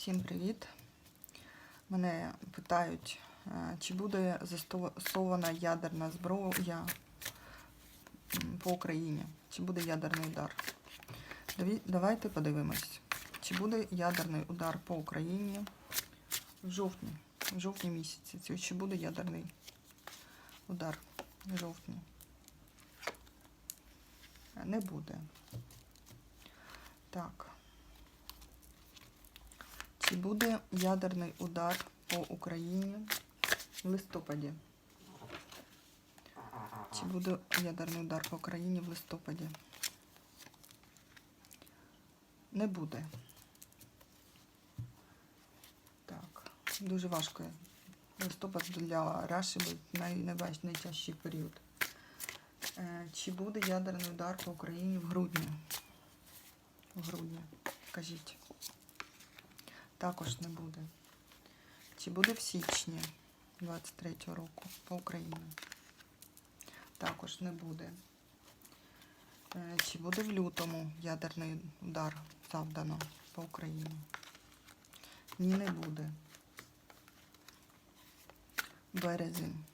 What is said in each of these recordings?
Всім привіт! Мене питають, е, чи буде застосована ядерна зброя по Україні, чи буде ядерний удар. Давайте подивимось, чи буде ядерний удар по Україні в жовтні, в жовтні місяці. Чи- буде ядерний удар в жовтні? Е, Не буде. Так. Чи буде ядерний удар по Україні в листопаді? Чи буде ядерний удар по Україні в листопаді? Не буде. Так, дуже важко. Листопад для Раші най, найтяжчий період. Е, Чи буде ядерний удар по Україні в грудні? В грудні, кажіть. Також не буде. Чи буде в січні 23-го року по Україні? Також не буде. Е, Чи буде в лютому ядерний удар завдано по Україні? Ні, не буде. Березень.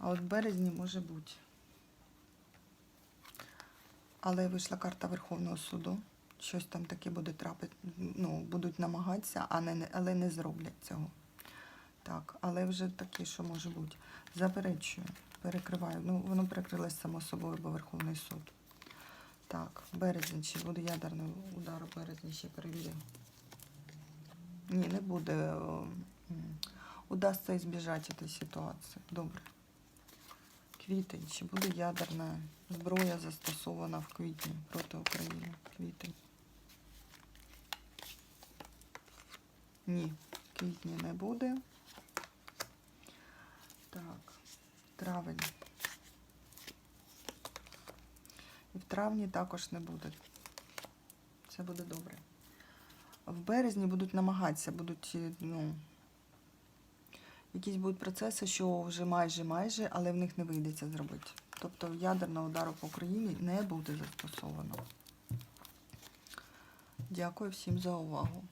А от в березні може бути. Але вийшла карта Верховного суду. Щось там таке буде трапити. Ну, будуть намагатися, а не, але не зроблять цього. Так, але вже таке, що може бути. Заперечую, перекриваю. Ну, воно перекрилось само собою, бо Верховний суд. Так, березень, чи буде ядерний удар у березні, ще перевірю. Ні, не буде. Удасться избежать цієї ситуації. Добре. Квітень. Чи буде ядерна зброя застосована в квітні проти України? Квітень. Ні, квітні не буде. Так, травень. І в травні також не буде. Це буде добре. В березні будуть намагатися, будуть, ну, якісь будуть процеси, що вже майже майже, але в них не вийде це зробити. Тобто ядерного удару по Україні не буде застосовано. Дякую всім за увагу.